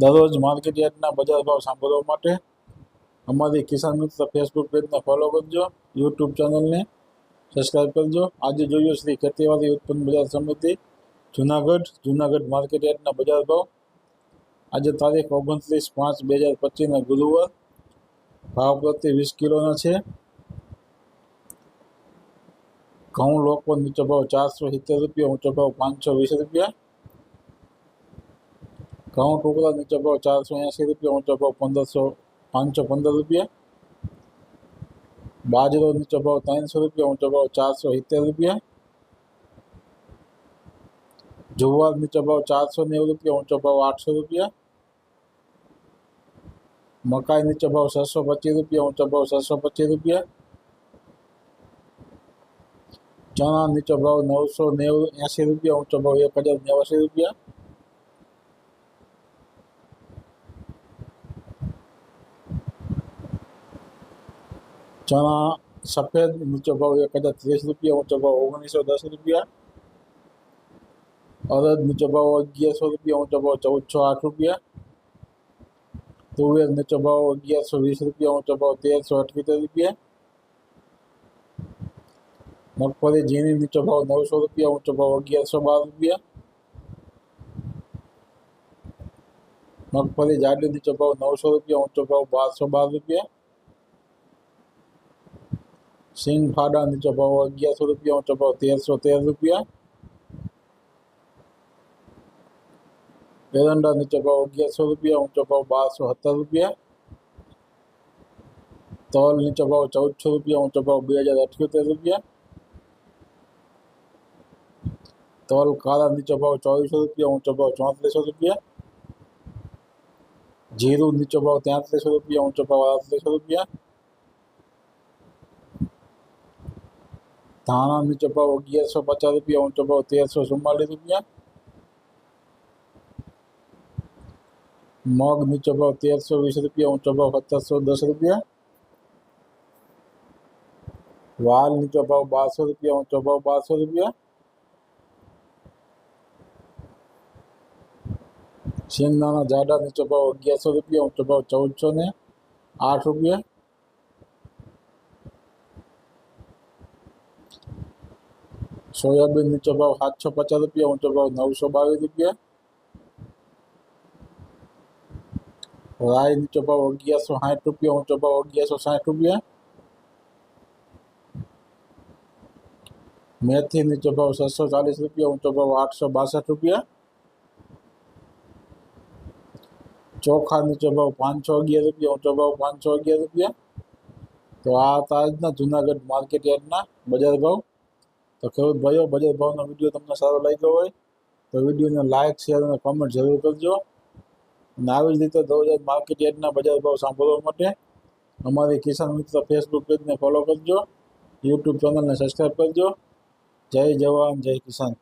દરરોજ માર્કેટ યાર્ડના બજાર ભાવ સાંભળવા માટે અમારી કિસાન મિત્ર ફેસબુક પેજને ફોલો કરજો યુટ્યુબ ચેનલને સબસ્ક્રાઈબ કરજો. આજે જોઈએ શ્રી ખેતીવાડી ઉત્પન્ન બજાર સમિતિ, જુનાગઢ જુનાગઢ માર્કેટ યાર્ડના બજાર ભાવ. આજે તારીખ ઓગણત્રીસ પાંચ બે હજાર પચીસના ગુરુવાર. ભાવ પ્રતિ વીસ કિલોના છે. ઘઉં લોકો નીચો ભાવ ચારસો સિત્તેર રૂપિયા, ઊંચો ભાવ પાંચસો વીસ રૂપિયા. ઘઉં ટુકડા નીચો ભાવ ચારસો એંસી રૂપિયા ઊંચો ભાવ પંદરસો પાંચસો પંદર રૂપિયા બાજરો નીચો ભાવ ત્રણસો રૂપિયા ઊંચો ભાવ ચારસો સિત્તેર રૂપિયા જુવાર નીચો ભાવ ચારસો નેવું રૂપિયા ઊંચો ભાવ આઠસો રૂપિયા મકાઈ નીચો ભાવ છસો પચીસ રૂપિયા ઊંચો ભાવ છસો પચીસ રૂપિયા ચણા નીચો ભાવ નવસો નેવું એંસી રૂપિયા ઊંચો ભાવ એક હજાર નેવાસી રૂપિયા ચણા સફેદ નીચો ભાવ એક હજાર ત્રીસ રૂપિયા ઊંચો ભાવ ઓગણીસો દસ રૂપિયા અડદ નીચો ભાવ અગિયારસો રૂપિયા ઊંચો ભાવ ચૌદસો આઠ રૂપિયા તુવેર નીચો ભાવ અગિયારસો વીસ રૂપિયા ઊંચો ભાવ તેરસો અઠ્યોતેર રૂપિયા મગફળી ઝીણી નીચો ભાવ નવસો રૂપિયા ઊંચો ભાવ અગિયારસો બાર રૂપિયા મગફળી જાડી નીચો ભાવ નવસો રૂપિયા ઊંચો ભાવ બારસો બાર રૂપિયા સિંગ ફાડા નીચો ભાવ અગિયારસો રૂપિયા ઊંચો ભાવ તેરસો તેર રૂપિયા એરંડા નીચો ભાવ અગિયારસો રૂપિયા ઊંચો ભાવ બારસો સત્તર રૂપિયા તલ નીચો ભાવ ચૌદસો રૂપિયા ઊંચો ભાવ બે હજાર અઠ્યોતેર રૂપિયા તલ કાળા નીચો ભાવ ચોવીસો રૂપિયા ઊંચો ભાવ ચોત્રીસો રૂપિયા જીરું નીચો ભાવ તેત્રીસો રૂપિયા ઊંચો ભાવ આડત્રીસો રૂપિયા थाना में चपाओ अगियार सौ पचास रुपया और चपाओ तेरह सौ चुम्बालीस रुपया। मग में चपाओ तेरह सौ बीस रुपया और चपाओ पचास सौ दस रुपया। वाल में चपाओ बारह सौ रुपया और चपाओ बारह सौ रुपया। शेंगदाना जाडा में चपाओ अगियार सौ रुपया और चपाओ चौदह सौ ने आठ रुपया। સોયાબીન નીચો ભાવ સાતસો પચાસ રૂપિયા ઊંચો ભાવ નવસો બાવીસ રૂપિયા રાઈ નીચો ભાવ અગિયારસો સાઠ રૂપિયા ઊંચો ભાવ અગિયારસો સાઠ રૂપિયા મેથી નીચો ભાવ છસો ચાલીસ રૂપિયા ઊંચો ભાવ આઠસો બાસઠ રૂપિયા ચોખા નીચો ભાવ પાંચસો અગિયાર રૂપિયા ઊંચો ભાવ પાંચસો અગિયાર રૂપિયા તો આ હતા આજના જુનાગઢ માર્કેટ યાર્ડના બજાર ભાવ તો ખેડૂત ભાઈઓ બજાર ભાવનો વીડિયો તમને સારો લાગ્યો હોય, તો વિડીયોને લાઇક શેર અને કોમેન્ટ જરૂર કરજો. અને આવી જ રીતે દરરોજ માર્કેટ યાર્ડના બજાર ભાવ સાંભળવા માટે અમારી કિસાન મિત્ર ફેસબુક પેજને ફોલો કરજો યુટ્યુબ ચેનલને સબસ્ક્રાઈબ કરજો. જય જવાન, જય કિસાન.